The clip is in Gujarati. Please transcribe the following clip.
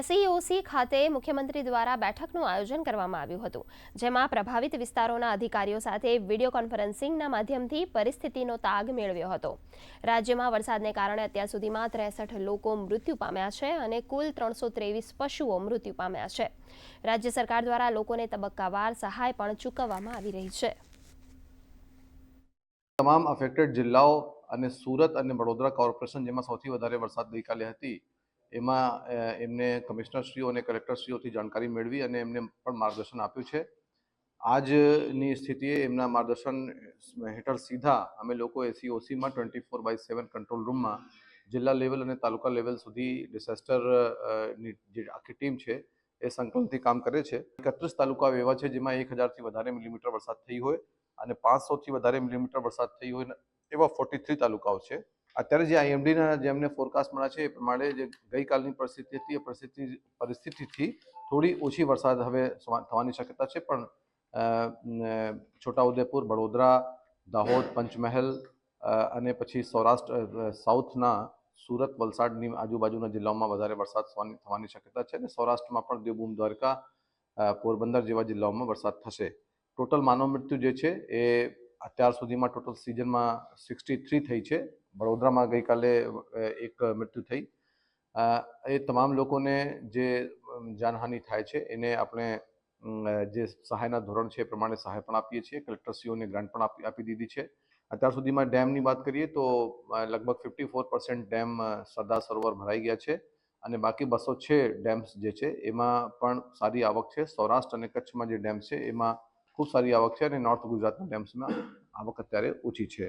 એસઈઓસી ખાતે મુખ્યમંત્રી દ્વારા બેઠકનું આયોજન કરવામાં આવ્યું હતું, જેમાં પ્રભાવિત વિસ્તારોના અધિકારીઓ સાથે વીડિયો કોન્ફરન્સિંગના માધ્યમથી પરિસ્થિતિનો તાગ મેળવ્યો હતો. રાજ્યમાં વરસાદને કારણે અત્યાર સુધીમાં ત્રેસઠ લોકો મૃત્યુ પામ્યા છે અને કુલ ત્રણસો ત્રેવીસ પશુઓ મૃત્યુ પામ્યા છે. રાજ્ય સરકાર દ્વારા લોકોને તબક્કાવાર સહાય પણ ચૂકવવામાં આવી રહી છે. તમામ અફેક્ટેડ જિલ્લાઓ અને સુરત અને વડોદરા કોર્પોરેશન જેમાં સૌથી વધારે વરસાદ ગઈકાલે હતી એમાં એમને કમિશનરશ્રીઓ અને કલેક્ટરશ્રીઓથી જાણકારી મેળવી અને એમને પણ માર્ગદર્શન આપ્યું છે. આજની સ્થિતિએ એમના માર્ગદર્શન હેઠળ સીધા અમે લોકો એસીઓસીમાં twenty four by seven control રૂમમાં જિલ્લા લેવલ અને તાલુકા લેવલ સુધી ડિઝાસ્ટરની જે આખી ટીમ છે એ સંકલનથી કામ કરે છે. એકત્રીસ તાલુકા એવા છે જેમાં એક હજારથી વધારે મિલીમીટર વરસાદ થઈ હોય અને પાંચસોથી વધારે મિલીમીટર વરસાદ થઈ હોય એવા ફોર્ટી થ્રી તાલુકાઓ છે. અત્યારે જે આઈએમડીના જેમને ફોરકાસ્ટ મળ્યા છે એ પ્રમાણે જે ગઈકાલની પરિસ્થિતિ હતી, એ પરિસ્થિતિ, પરિસ્થિતિથી થોડી ઓછી વરસાદ હવે થવા- થવાની શક્યતા છે. પણ છોટાઉદેપુર, વડોદરા, દાહોદ, પંચમહેલ અને પછી સૌરાષ્ટ્ર સાઉથના સુરત, વલસાડની આજુબાજુના જિલ્લાઓમાં વધારે વરસાદ થવાની શક્યતા છે. અને સૌરાષ્ટ્રમાં પણ દેવભૂમ, દ્વારકા પોરબંદર જેવા જિલ્લાઓમાં વરસાદ થશે. ટોટલ માનવ મૃત્યુ જે છે એ અત્યાર સુધીમાં ટોટલ સિઝનમાં સિક્સટી થ્રી થઈ છે. વડોદરામાં ગઈકાલે એક મૃત્યુ થઈ. એ તમામ લોકોને જે જાનહાનિ થાય છે, એને આપણે જે સહાયના ધોરણ છે એ પ્રમાણે સહાય પણ આપીએ છીએ. કલેક્ટરશ્રીઓને ગ્રાન્ટ પણ આપી દીધી છે. અત્યાર સુધીમાં ડેમની વાત કરીએ તો લગભગ fifty four percent dam Sardar Sarovar ભરાઈ ગયા છે અને બાકી બસો છે ડેમ્સ જે છે એમાં પણ સારી આવક છે. સૌરાષ્ટ્ર અને કચ્છમાં જે ડેમ છે એમાં ખૂબ સારી આવક છે અને નોર્થ ગુજરાતના ડેમ્સમાં આવક અત્યારે ઓછી છે.